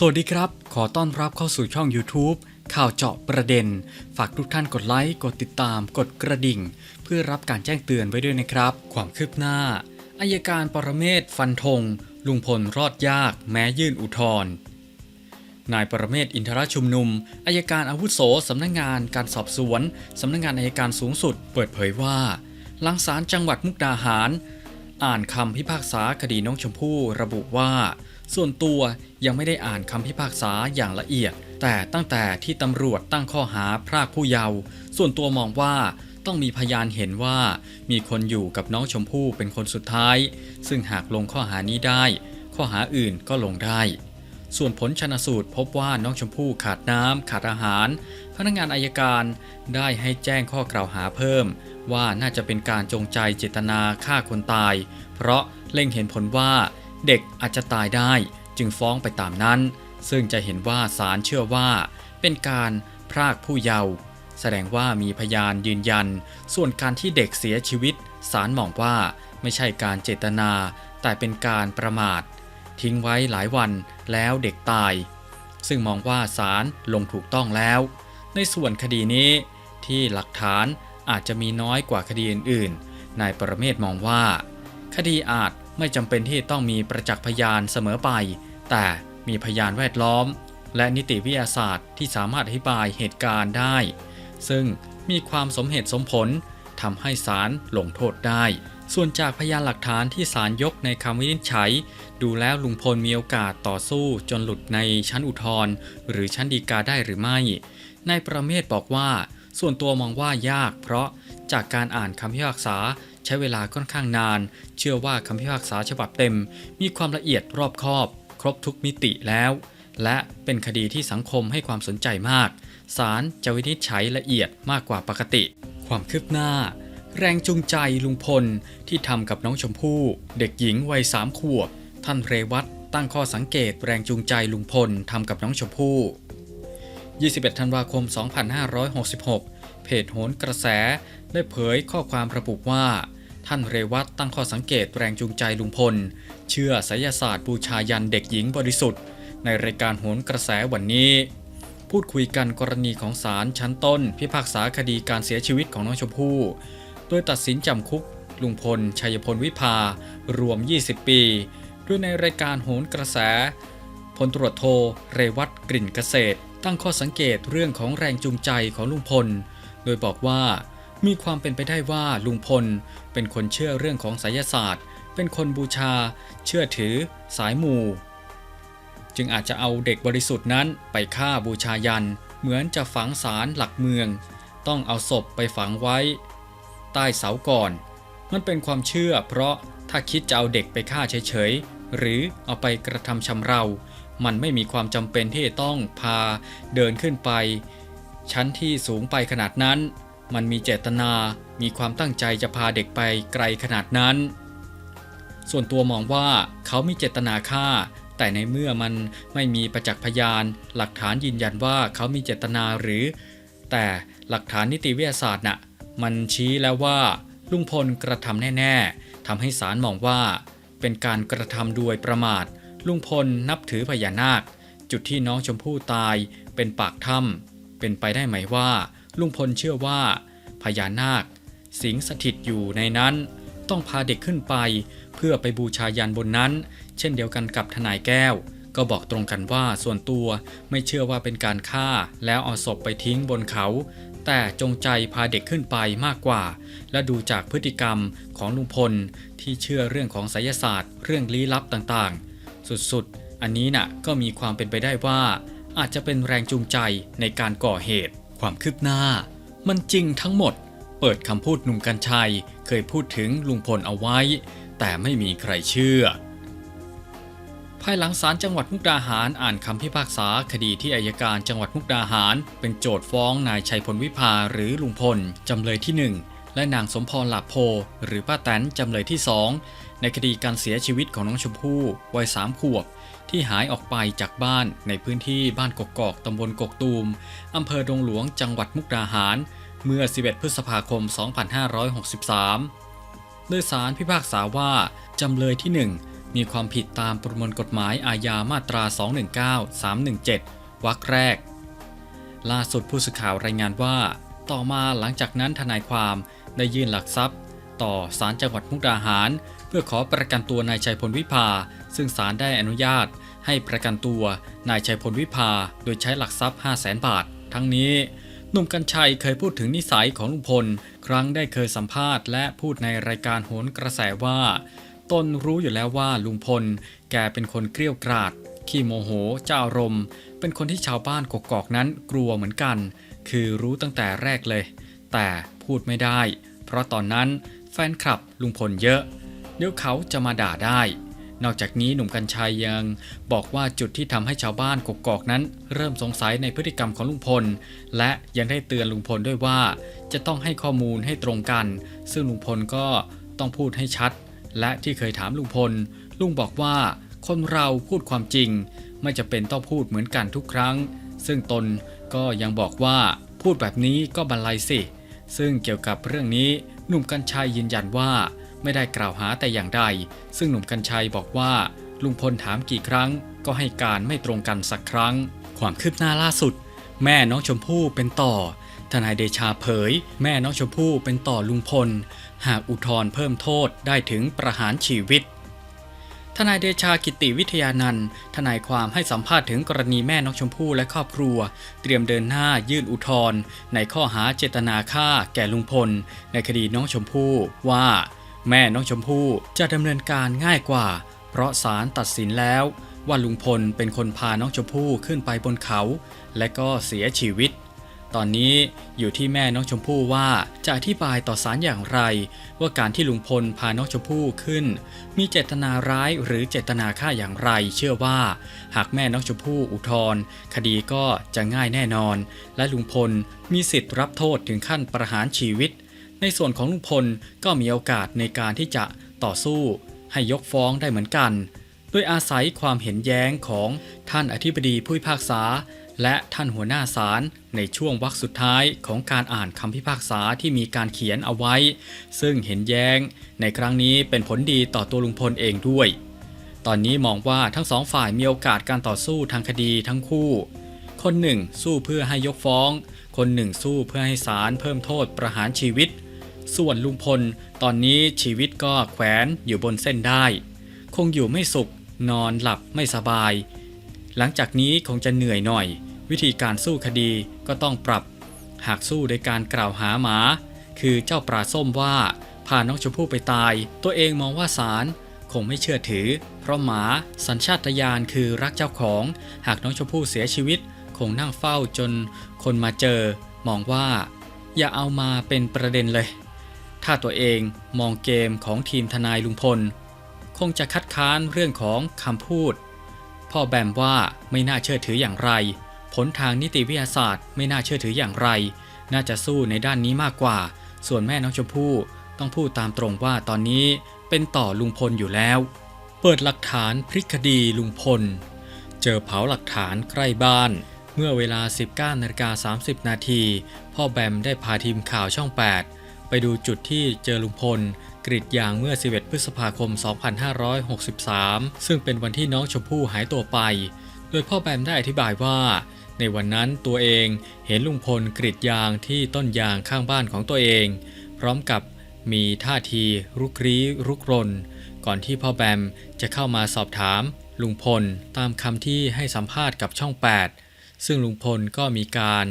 สวัสดีครับ ขอต้อนรับเข้าสู่ช่อง YouTube ข่าวเจาะประเด็น ฝากทุกท่านกดไลค์ กดติดตาม กดกระดิ่ง เพื่อรับการแจ้งเตือนไว้ด้วยนะครับ ความคืบหน้า อายการปรเมศฟันธง ลุงพลรอดยาก แม้ยื่นอุทธรณ์ นายปรเมศอินทรชุมนุม อายการอาวุโสสำนักงงานการสอบสวน สำนักงงานอายการสูงสุด เปิดเผยว่า หลังศาลจังหวัดมุกดาหาร อ่านคำพิพากษาคดีน้องชมพู่ระบุว่า ส่วนตัวยังไม่ได้อ่านคำพิพากษาอย่างละเอียด แต่ตั้งแต่ที่ตำรวจตั้งข้อหาพรากผู้เยาว์ส่วนตัวมองว่าต้องมีพยานเห็นว่ามีคนอยู่กับน้องชมพู่เป็นคนสุดท้าย ซึ่งหากลงข้อหานี้ได้ ข้อหาอื่นก็ลงได้ ส่วนผลชนสูตรพบว่าน้องชมพู่ขาดน้ำขาดอาหาร พนักงานอายการได้ให้แจ้งข้อกล่าวหาเพิ่ม ว่าน่าจะเป็นการจงใจเจตนาฆ่าคนตาย เพราะเล็งเห็นผลว่า เด็กอาจจะตายได้จึงฟ้องไปตามนั้น ซึ่งจะเห็นว่าศาลเชื่อว่าเป็นการพรากผู้เยาว์แสดงว่ามีพยานยืนยัน ส่วนการที่เด็กเสียชีวิตศาลมองว่าไม่ใช่การเจตนา แต่เป็นการประมาท ทิ้งไว้หลายวันแล้วเด็กตาย ซึ่งมองว่าศาลลงถูกต้องแล้ว ในส่วนคดีนี้ที่หลักฐานอาจจะมีน้อยกว่าคดีอื่นๆนายประเมศมองว่า คดีอาจ ไม่จำเป็นที่ต้องมีประจักษ์พยานเสมอไป แต่มีพยานแวดล้อม และนิติวิทยาศาสตร์ที่สามารถอธิบายเหตุการณ์ได้ ซึ่งมีความสมเหตุสมผลทำให้ศาลลงโทษได้ ส่วนจากพยานหลักฐานที่ศาลยกในคำวินิจฉัย ดูแล้วลุงพลมีโอกาสต่อสู้จนหลุดในชั้นอุทธรณ์หรือชั้นฎีกาได้หรือไม่ นายประเมศบอกว่า ส่วนตัวมองว่ายาก เพราะจากการอ่านคำพิพากษา ใช้เวลาค่อนข้างนาน เชื่อว่าคำพิพากษาฉบับเต็ม มีความละเอียดรอบคอบ ครบทุกมิติแล้ว และเป็นคดีที่สังคมให้ความสนใจมากศาลจะวินิจฉัยละเอียดมากกว่าปกติ ความคืบหน้า แรงจูงใจลุงพลที่ทำกับน้องชมพู่ เด็กหญิงวัยสามขวบ ท่านเรวัตตั้งข้อสังเกตแรงจูงใจลุงพลทำกับน้องชมพู่ 21 ธันวาคม 2566 เพจโหนกระแสได้เผยข้อความระบุว่า ท่านเรวัตตั้งข้อสังเกตแรงจูงใจลุงพล เชื่อไสยศาสตร์บูชายันเด็กหญิงบริสุทธิ์ ในรายการโหนกระแสวันนี้ พูดคุยกันกรณีของศาลชั้นต้น พิพากษาคดีการเสียชีวิตของน้องชมพู่โดยตัดสินจำคุกลุงพล ชัยพลวิภารวม 20 ปีด้วยในรายการโหนกระแสพลตรวจโทเรวัตกลิ่นเกษตร ตั้งข้อสังเกตเรื่องของแรงจูงใจของลุงพล โดยบอกว่า มีความเป็นไปได้ว่าลุงพล เป็นคนเชื่อเรื่องของไสยศาสตร์ เป็นคนบูชา เชื่อถือ สายมูจึงอาจจะเอาเด็กบริสุทธิ์นั้นไปฆ่าบูชายัน เหมือนจะฝังสารหลักเมือง ต้องเอาศพไปฝังไว้ ใต้เสาก่อน มันเป็นความเชื่อ เพราะถ้าคิดจะเอาเด็กไปฆ่าเฉยๆ หรือเอาไปกระทำชำเรา มันไม่มีความจำเป็นที่จะต้องพาเดินขึ้นไป ชั้นที่สูงไปขนาดนั้น มันมีเจตนา มีความตั้งใจจะพาเด็กไปไกลขนาดนั้น ส่วนตัวมองว่าเขามีเจตนาฆ่า แต่ในเมื่อมันไม่มีประจักษ์พยาน หลักฐานยืนยันว่าเขามีเจตนาหรือ แต่หลักฐานนิติวิทยาศาสตร์น่ะมันชี้แล้วว่า ลุงพลกระทำแน่ๆทำให้ศาลมองว่า เป็นการกระทำโดยประมาท ลุงพลนับถือพญานาค จุดที่น้องชมพู่ตายเป็นปากถ้ำเป็นไปได้ไหมว่า ลุงพลเชื่อว่า พญานาค สิงสถิตอยู่ในนั้น ต้องพาเด็กขึ้นไป เพื่อไปบูชายันบนนั้น เช่นเดียวกันกับทนายแก้ว ก็บอกตรงกันว่าส่วนตัวไม่เชื่อว่าเป็นการฆ่า แล้วเอาศพไปทิ้งบนเขา แต่จงใจพาเด็กขึ้นไปมากกว่า และดูจากพฤติกรรมของลุงพลที่เชื่อเรื่องของไสยศาสตร์ เรื่องลี้ลับต่างๆ สุดๆ อันนี้น่ะก็มีความเป็นไปได้ว่าอาจจะเป็นแรงจูงใจในการก่อเหตุ ความคืบหน้า มันจริงทั้งหมด เปิดคำพูดหนุ่มกัญชัย เคยพูดถึงลุงพลเอาไว้ แต่ไม่มีใครเชื่อ ภายหลังศาลจังหวัดมุกดาหารอ่านคำพิพากษาคดีที่อายการจังหวัดมุกดาหาร เป็นโจทฟ้องนายชัยพลวิภาหรือลุงพลจำเลยที่ 1 และนางสมพรหลาโพ หรือป้าแตนจำเลยที่2 ในคดีการเสียชีวิตของน้องชมพู่วัยสามขวบ ที่หายออกไปจากบ้านในพื้นที่บ้านกกอกตำบลกกตูมอำเภอดงหลวงจังหวัดมุกดาหาร เมื่อ 11 พฤษภาคม 2563 โดยสารพิพากษาว่า จำเลยที่มีความผิดตามประมวลกฎหมายอาญามาตรา 219 317 วรรคแรก ล่าสุดผู้สื่อข่าวรายงานว่า ต่อมาหลังจากนั้นทนายความได้ยื่นหลักทรัพย์ ต่อศาลจังหวัดมุกดาหาร พื่อขอประกันตัวนายชัยพลวิภา ซึ่งศาลได้อนุญาต ให้ประกันตัวนายชัยพลวิภา โดยใช้หลักทรัพย์ 5 0 0แสนบาท ทั้งนี้หนุ่มกัญชัยเคยพูดถึงนิสัยของลุงพล ครั้งได้เคยสัมภาษณ์และพูดในรายการโหนกระแสว่าตนรู้อยู่แล้วว่าลุงพล แกเป็นคนเกรี้ยวกราด ขี้โมโห เจ้าอารมณ์ เป็นคนที่ชาวบ้านกกอกนั้นกลัวเหมือนกัน คือรู้ตั้งแต่แรกเลย แต่พูดไม่ได้ เพราะตอนนั้นแฟนคลับลุงพลเยอะ เดี๋ยวเขาจะมาด่าได้ นอกจากนี้หนุ่มกัญชัยยังบอกว่าจุดที่ทำให้ชาวบ้านกกอกนั้น เริ่มสงสัยในพฤติกรรมของลุงพล และยังได้เตือนลุงพลด้วยว่า จะต้องให้ข้อมูลให้ตรงกัน ซึ่งลุงพลก็ต้องพูดให้ชัด และที่เคยถามลุงพล ลุงบอกว่าคนเราพูดความจริง ไม่จะเป็นต้องพูดเหมือนกันทุกครั้ง ซึ่งตนก็ยังบอกว่าพูดแบบนี้ก็บันไลสิ ซึ่งเกี่ยวกับเรื่องนี้หนุ่มกัญชัยยืนยันว่า ไม่ได้กล่าวหาแต่อย่างใด ซึ่งหนุ่มกัญชัยบอกว่า ลุงพลถามกี่ครั้ง ก็ให้การไม่ตรงกันสักครั้ง ความคืบหน้าล่าสุด แม่น้องชมพู่เป็นต่อ ทนายเดชาเผย แม่น้องชมพู่เป็นต่อลุงพล หากอุทธรณ์เพิ่มโทษได้ถึงประหารชีวิตทนายเดชากิติวิทยานันท์ทนายความให้สัมภาษณ์ถึงกรณีแม่น้องชมพู่และครอบครัว เตรียมเดินหน้ายื่นอุทธรณ์ในข้อหาเจตนาฆ่าแก่ลุงพล ในคดีน้องชมพู่ว่า แม่น้องชมพู่จะดำเนินการง่ายกว่า เพราะศาลตัดสินแล้ว ว่าลุงพลเป็นคนพาน้องชมพู่ขึ้นไปบนเขา และก็เสียชีวิต ตอนนี้อยู่ที่แม่น้องชมพู่ว่าจะอธิบายต่อศาลอย่างไร ว่าการที่ลุงพลพาน้องชมพู่ขึ้น มีเจตนาร้ายหรือเจตนาฆ่าอย่างไร เชื่อว่า หากแม่น้องชมพู่อุทธร์คดีก็จะง่ายแน่นอน และลุงพลมีสิทธิ์รับโทษถึงขั้นประหารชีวิต ในส่วนของลุงพลก็มีโอกาสในการที่จะต่อสู้ให้ยกฟ้องได้เหมือนกัน โดยอาศัยความเห็นแย้งของท่านอธิบดีผู้พิพากษา และท่านหัวหน้าศาลในช่วงวรรคสุดท้ายของการอ่านคำพิพากษาที่มีการเขียนเอาไว้ ซึ่งเห็นแย้ง ในครั้งนี้เป็นผลดีต่อตัวลุงพลเองด้วย ตอนนี้มองว่าทั้งสองฝ่ายมีโอกาสการต่อสู้ทางคดีทั้งคู่ คนหนึ่งสู้เพื่อให้ยกฟ้อง คนหนึ่งสู้เพื่อให้ศาลเพิ่มโทษประหารชีวิต ส่วนลุงพลตอนนี้ชีวิตก็แขวนอยู่บนเส้นได้ คงอยู่ไม่สุข นอนหลับไม่สบาย หลังจากนี้คงจะเหนื่อยหน่อย วิธีการสู้คดีก็ต้องปรับ หากสู้โดยการกล่าวหาหมา คือเจ้าปลาส้มว่าพาน้องชมพู่ไปตาย ตัวเองมองว่าศาลคงไม่เชื่อถือ เพราะหมาสัญชาตญาณคือรักเจ้าของ หากน้องชมพู่เสียชีวิต คงนั่งเฝ้าจนคนมาเจอ มองว่า อย่าเอามาเป็นประเด็นเลย ถ้าตัวเองมองเกมของทีมทนายลุงพล คงจะคัดค้านเรื่องของคำพูด พ่อแบมว่าไม่น่าเชื่อถืออย่างไร ผลทางนิติวิทยาศาสตร์ไม่น่าเชื่อถืออย่างไร น่าจะสู้ในด้านนี้มากกว่า ส่วนแม่น้องชมพู่ต้องพูดตามตรงว่าตอนนี้เป็นต่อลุงพลอยู่แล้ว เปิดหลักฐานพลิกคดีลุงพล เจอเผาหลักฐานใกล้บ้านเมื่อเวลา 19นาฬิกา30 นาที พ่อแบมได้พาทีมข่าวช่อง 8 ไปดูจุดที่เจอลุงพลกรีดยางเมื่อ 11 พฤษภาคม 2563 ซึ่งเป็นวันที่น้องชมพู่หายตัวไป โดยพ่อแบมได้อธิบายว่า ในวันนั้นตัวเองเห็นลุงพลกรีดยางที่ต้นยางข้างบ้านของตัวเอง พร้อมกับมีท่าทีรุกรี้รุกรน ก่อนที่พ่อแบมจะเข้ามาสอบถามลุงพลตามคำที่ให้สัมภาษณ์กับช่อง 8 ซึ่งลุงพลก็มีการ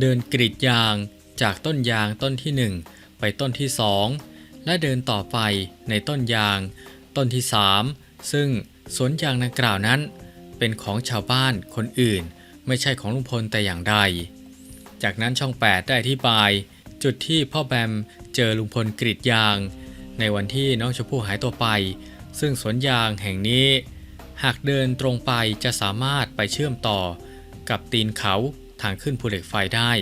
เดินกรีดยางจากต้นยางต้นที่ 1 ไปต้นที่ 2 และเดินต่อไปในต้นยาง ต้นที่ 3 ซึ่งสวนยางดังกล่าวนั้น เป็นของชาวบ้านคนอื่น ไม่ใช่ของลุงพลแต่อย่างใด จากนั้นช่อง 8 ได้อธิบาย จุดที่พ่อแบมเจอลุงพลกรีดยาง ในวันที่น้องชมพู่หายตัวไป ซึ่งสวนยางแห่งนี้ หากเดินตรงไปจะสามารถไปเชื่อมต่อ กับตีนเขาทางขึ้นภูเหล็กไฟได้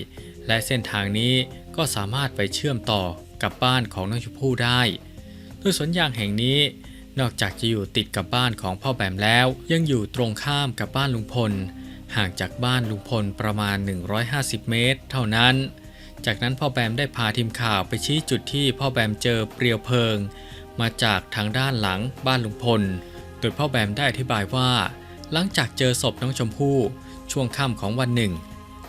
และเส้นทางนี้ ก็สามารถไปเชื่อมต่อกับบ้านของน้องชมพู่ได้โดยสวนยางแห่งนี้นอกจากจะอยู่ติดกับบ้านของพ่อแบมแล้ว ยังอยู่ตรงข้ามกับบ้านลุงพล ห่างจากบ้านลุงพลประมาณ 150 เมตร เท่านั้น จากนั้นพ่อแบมได้พาทีมข่าวไปชี้จุดที่พ่อแบมเจอเปลวเพลิง มาจากทางด้านหลังบ้านลุงพล โดยพ่อแบมได้อธิบายว่า หลังจากเจอศพน้องชมพู่ช่วงค่ำของวันหนึ่ง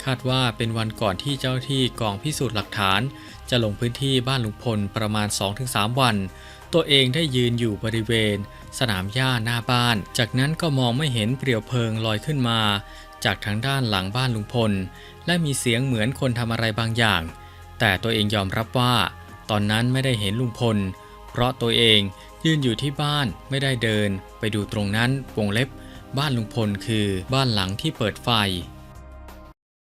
คาดว่าเป็นวันก่อนที่เจ้าที่กองพิสูจน์หลักฐาน จะลงพื้นที่บ้านลุงพลประมาณ 2-3 วัน ตัวเองได้ยืนอยู่บริเวณ สนามหญ้าหน้าบ้าน จากนั้นก็มองไม่เห็นเปลวเพลิงลอยขึ้นมา จากทางด้านหลังบ้านลุงพล และมีเสียงเหมือนคนทำอะไรบางอย่าง แต่ตัวเองยอมรับว่า ตอนนั้นไม่ได้เห็นลุงพล เพราะตัวเองยืนอยู่ที่บ้านไม่ได้เดิน ไปดูตรงนั้นวงเล็บ บ้านลุงพลคือบ้านหลังที่เปิดไฟ